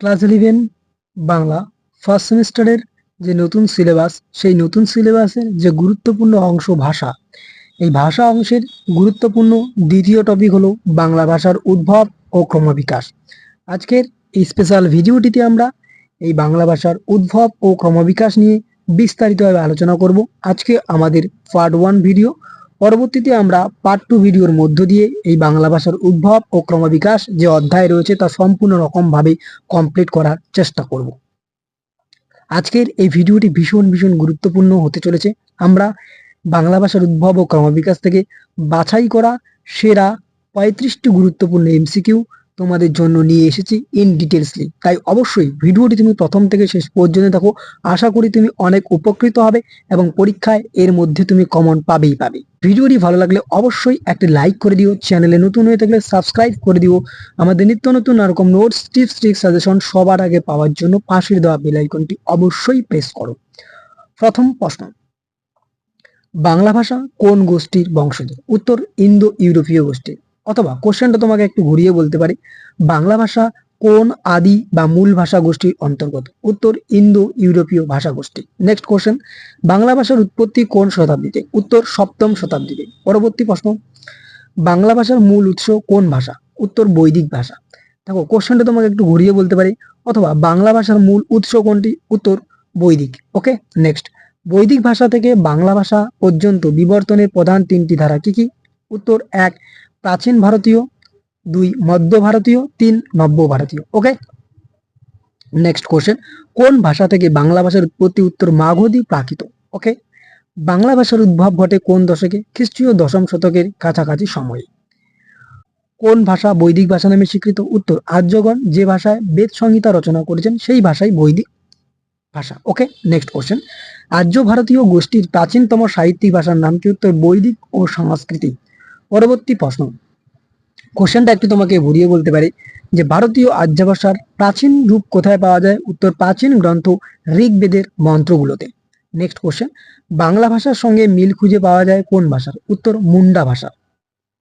Class eleven, Bangla first সেমিস্টারের যে নতুন সিলেবাস সেই নতুন সিলেবাসের যে গুরুত্বপূর্ণ অংশ ভাষা, এই ভাষা অংশের গুরুত্বপূর্ণ দ্বিতীয় টপিক হলো বাংলা ভাষার উদ্ভব ও ক্রমবিকাশ। আজকের এই স্পেশাল ভিডিওটিতে আমরা এই বাংলা ভাষার উদ্ভব ও ক্রমবিকাশ নিয়ে বিস্তারিতভাবে আলোচনা করব। আজকে আমাদের পার্ট ওয়ান ভিডিও পরবর্তীতে আমরা পার্ট টু ভিডিওর মধ্য দিয়ে এই বাংলা ভাষার উদ্ভব ও ক্রমবিকাশ যে অধ্যায় রয়েছে তা সম্পূর্ণ রকমভাবে কমপ্লিট করার চেষ্টা করব। আজকের এই ভিডিওটি ভীষণ ভীষণ গুরুত্বপূর্ণ হতে চলেছে। আমরা বাংলা ভাষার উদ্ভব ও ক্রমবিকাশ থেকে বাছাই করা সেরা পঁয়ত্রিশটি গুরুত্বপূর্ণ এমসিকিউ তোমাদের জন্য নিয়ে এসেছি ইন ডিটেলসলি তাই অবশ্যই ভিডিওটি তুমি প্রথম থেকে শেষ পর্যন্ত দেখো। আশা করি তুমি অনেক উপকৃত হবে এবং পরীক্ষায় এর মধ্যে তুমি কমন পাবেই পাবে। ভিডিওটি ভালো লাগলে অবশ্যই একটা লাইক করে দিও। চ্যানেলে নতুন হয়ে থাকলে সাবস্ক্রাইব করে দিও। আমাদের নিত্য নতুন এরকম নোটস টিপস ট্রিক সাজেশন সবার আগে পাওয়ার জন্য পাশের দেওয়া বেল আইকনটি অবশ্যই প্রেস করো। প্রথম প্রশ্ন। বাংলা ভাষা কোন গোষ্ঠীর বংশধর? উত্তর ইন্দো ইউরোপীয় গোষ্ঠীর অথবা কোশ্চেনটা তোমাকে একটু ঘুরিয়ে বলতে পারি। বাংলা ভাষা কোন আদি বা মূল ভাষা গোষ্ঠীর অন্তর্গত? উত্তর ইন্দো ইউরোপীয় ভাষা গোষ্ঠী নেক্সট কোশ্চেন বাংলা ভাষার উৎপত্তি কোন শতাব্দীতে? উত্তর সপ্তম শতাব্দীতে। পরবর্তী প্রশ্ন, বাংলা ভাষার মূল উৎস কোন ভাষা? উত্তর বৈদিক ভাষা। দেখো কোশ্চেনটা তোমাকে একটু ঘুরিয়ে বলতে পারি। অথবা বাংলা ভাষার মূল উৎস কোনটি? উত্তর বৈদিক। ওকে নেক্সট বৈদিক ভাষা থেকে বাংলা ভাষা পর্যন্ত বিবর্তনের প্রধান তিনটি ধারা কি কি? উত্তর এক প্রাচীন ভারতীয়, দুই মধ্য ভারতীয়, তিন নব্য ভারতীয়। ওকে নেক্সট কোশ্চেন কোন ভাষা থেকে বাংলা ভাষার উৎপত্তি উত্তর মাগধী প্রাকৃত? ওকে বাংলা ভাষার উদ্ভব ঘটে কোন দশকে? খ্রিস্টীয় দশম শতকের কাছাকাছি সময়ে। কোন ভাষা বৈদিক ভাষা নামে স্বীকৃত? উত্তর আর্যগণ যে ভাষায় বেদ সংহিতা রচনা করেছেন, সেই ভাষাই বৈদিক ভাষা। ওকে নেক্সট কোশ্চেন আর্য ভারতীয় গোষ্ঠীর প্রাচীনতম সাহিত্যিক ভাষার নাম কি? উত্তর বৈদিক ও সংস্কৃতি। পরবর্তী প্রশ্ন। কোশ্চেনটা একটু তোমাকে ঘুরিয়ে বলতে পারি যে ভারতীয় আর্য ভাষার প্রাচীন রূপ কোথায় পাওয়া যায়? উত্তর প্রাচীন গ্রন্থ ঋগ্বেদের মন্ত্রগুলোতে। নেক্সট কোশ্চেন বাংলা ভাষার সঙ্গে মিল খুঁজে পাওয়া যায় কোন ভাষার? উত্তর, মুন্ডা ভাষা।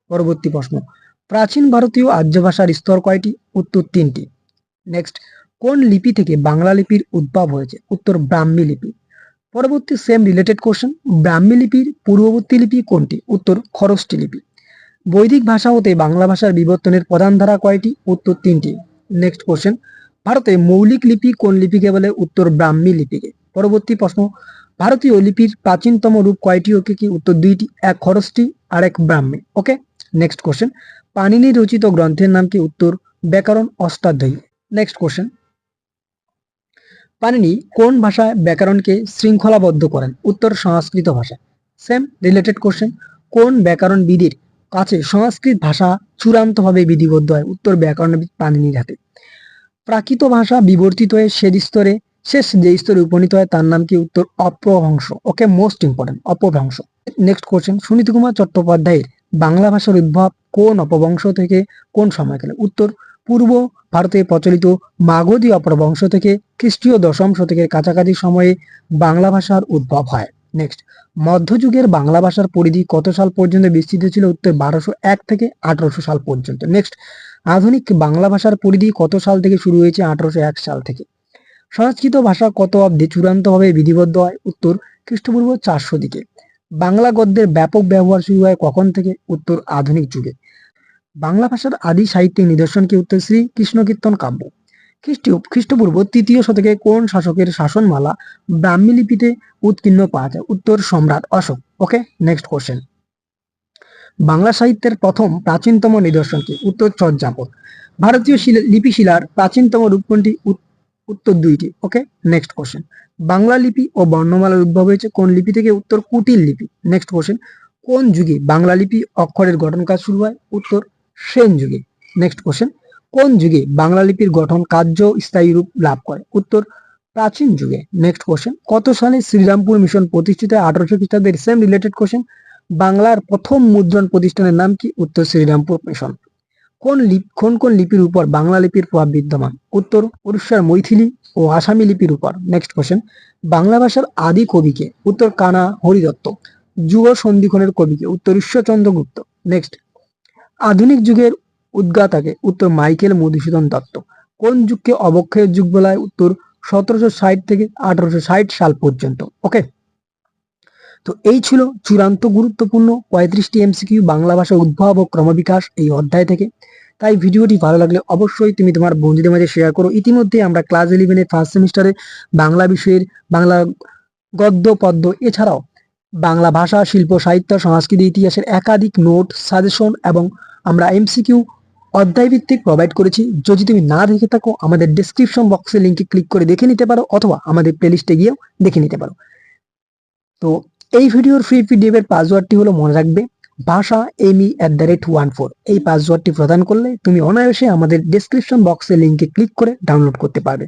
পরবর্তী প্রশ্ন, প্রাচীন ভারতীয় আর্য ভাষার স্তর কয়টি? উত্তর তিনটি। নেক্সট কোন লিপি থেকে বাংলা লিপির উদ্ভব হয়েছে? উত্তর, ব্রাহ্মী লিপি। পরবর্তী সেম রিলেটেড কোশ্চেন ব্রাহ্মী লিপির পূর্ববর্তী লিপি কোনটি? উত্তর খরষ্টি লিপি। বৈদিক ভাষা হতে বাংলা ভাষার বিবর্তনের প্রধান ধারা কয়টি? উত্তর তিনটি। নেক্সট কোশ্চেন ভারতে মৌলিক লিপি কোন লিপিকে বলে? উত্তর ব্রাহ্মী লিপিকে। পরবর্তী প্রশ্ন। ভারতীয় লিপির প্রাচীনতম রূপ কয়টি ওকে কি উত্তর দুইটি, এক খরষ্টি আর এক Brahmi. Okay next question Panini রচিত গ্রন্থের নাম কি? উত্তর, ব্যাকরণ অষ্টাধ্যায়ী। নেক্সট কোশ্চেন পানিনি কোন ভাষায় ব্যাকরণকে শৃঙ্খলাবদ্ধ করেন? উত্তর সংস্কৃত ভাষা সেম রিলেটেড কোশ্চেন কোন ব্যাকরণবিদের কাছে সংস্কৃত ভাষা চূড়ান্তভাবে বিধিবদ্ধ হয় উত্তর ব্যাকরণবিদ পানিনির হাতে প্রাকৃত ভাষা বিবর্তিত হয়ে শেষ স্তরে, শেষ যে স্তরে উপনীত হয় তার নাম কি? উত্তর Apabhramsha okay most important Apabhramsha. Next question Suniti Kumar চট্টোপাধ্যায়ের বাংলা ভাষার উদ্ভব কোন অপবংশ থেকে কোন সময়কালে উত্তর, পূর্ব ভারতে প্রচলিত মাগধী অপরবংশ থেকে খ্রিস্টীয় দশম শতকের কাছাকাছি সময়ে বাংলা ভাষার উদ্ভব হয়। নেক্সট মধ্যযুগের বাংলা ভাষার পরিধি কত সাল পর্যন্ত বিস্তৃত ছিল? উত্তর বারোশো এক থেকে আঠারোশো সাল পর্যন্ত। নেক্সট আধুনিক বাংলা ভাষার পরিধি কত সাল থেকে শুরু হয়েছে? আঠারোশো এক সাল থেকে। সংস্কৃত ভাষা কত অব্দে চূড়ান্তভাবে বিধিবদ্ধ হয়? উত্তর খ্রিস্টপূর্ব চারশো দিকে। বাংলা গদ্যের ব্যাপক ব্যবহার শুরু হয় কখন থেকে? উত্তর আধুনিক যুগে। বাংলা ভাষার আদি সাহিত্যিক নিদর্শন কি? উত্তর শ্রী কৃষ্ণ কীর্তন কাব্য। খ্রিস্টীয়, খ্রিস্টপূর্ব তৃতীয় শতকে কোন শাসকের শাসনমালা ব্রাহ্মী লিপিতে উৎকীর্ণ পাওয়া যায়? উত্তর, সম্রাট Ashoka. Okay next question Bangla সাহিত্যের প্রথম প্রাচীনতম নিদর্শন কি? উত্তর, চর্যাপদ। ভারতীয় শিলা- লিপিশিলার প্রাচীনতম রূপ কোনটি উত্তর দুইটি। ওকে নেক্সট কোশ্চেন বাংলা লিপি ও বর্ণমালার উদ্ভব হয়েছে কোন লিপি থেকে? উত্তর, কুটিল লিপি। নেক্সট কোশ্চেন কোন যুগে বাংলা লিপি অক্ষরের গঠন কাজ শুরু হয়? উত্তর, সেন যুগে। নেক্সট কোশ্চেন কোন যুগে বাংলা লিপির গঠন কার্য স্থায়ী রূপ লাভ করে? উত্তর, প্রাচীন যুগে। নেক্সট কোশ্চেন কত সালে শ্রীরামপুর মিশন প্রতিষ্ঠিত আঠারোশো খ্রিস্টাব্দের সেম রিলেটেড কোশ্চেন বাংলার প্রথম মুদ্রণ প্রতিষ্ঠানের নাম কি? উত্তর, শ্রীরামপুর মিশন। কোন লিপ, কোন কোন লিপির উপর বাংলা লিপির প্রভাব বিদ্যমান? উত্তর, উড়িষ্যার মৈথিলি ও আসামি লিপির উপর। নেক্সট কোশ্চেন বাংলা ভাষার আদি কবিকে উত্তর, কানা হরিদত্ত। যুগ সন্ধিক্ষণের কবিকে উত্তর, ঈশ্বরচন্দ্র গুপ্ত। নেক্সট আধুনিক যুগের উদ্গাতাকে উত্তর মাইকেল মধুসূদন দত্ত। কোন যুগকে অবক্ষয়ের যুগ বলা হয়? উত্তর সতেরোশো ষাট থেকে আঠারোশো ষাট সাল পর্যন্ত। ওকে তো এই ছিল চূড়ান্ত গুরুত্বপূর্ণ পঁয়ত্রিশটি এমসিকিউ বাংলা ভাষার উদ্ভব ও ক্রমবিকাশ এই অধ্যায় থেকে। তাই ভিডিওটি ভালো লাগলে অবশ্যই তুমি তোমার বন্ধুদের মাঝে শেয়ার করো। ইতিমধ্যে আমরা ক্লাস ইলেভেনের ফার্স্ট সেমিস্টারে বাংলা বিষয়ের, বাংলা গদ্য, পদ্য এছাড়াও বাংলা ভাষা, শিল্প, সাহিত্য, সংস্কৃতি, ইতিহাসের একাধিক নোট সাজেশন এবং আমরা এমসিকিউ অধ্যায়ভিত্তিক প্রোভাইড করেছি। যদি তুমি না দেখে থাকো, আমাদের ডিসক্রিপশন বক্সে লিঙ্কে ক্লিক করে দেখে নিতে পারো, অথবা আমাদের প্লেলিস্টে গিয়েও দেখে নিতে পারো। তো এই ভিডিওর ফ্রি পিডিএফ এর পাসওয়ার্ডটি হলো মনে রাখবে, ভাষা এমি at the rate one four এই পাসওয়ার্ডটি প্রদান করলে তুমি অনায়াসে আমাদের ডিসক্রিপশন বক্সে লিঙ্কে ক্লিক করে ডাউনলোড করতে পারবে।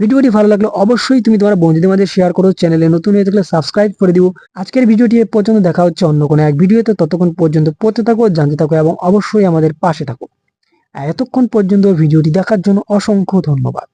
ভিডিওটি ভালো লাগলে অবশ্যই তুমি তোমার বন্ধুদের মাঝে শেয়ার করো চ্যানেলে নতুন হয়ে থাকলে সাবস্ক্রাইব করে দিও। আজকের ভিডিওটি পর্যন্ত দেখা হচ্ছে অন্য কোনো এক ভিডিওতে। ততক্ষণ পর্যন্ত পড়তে থাকো, জানতে থাকো এবং অবশ্যই আমাদের পাশে থাকো। এতক্ষণ পর্যন্ত ভিডিওটি দেখার জন্য অসংখ্য ধন্যবাদ।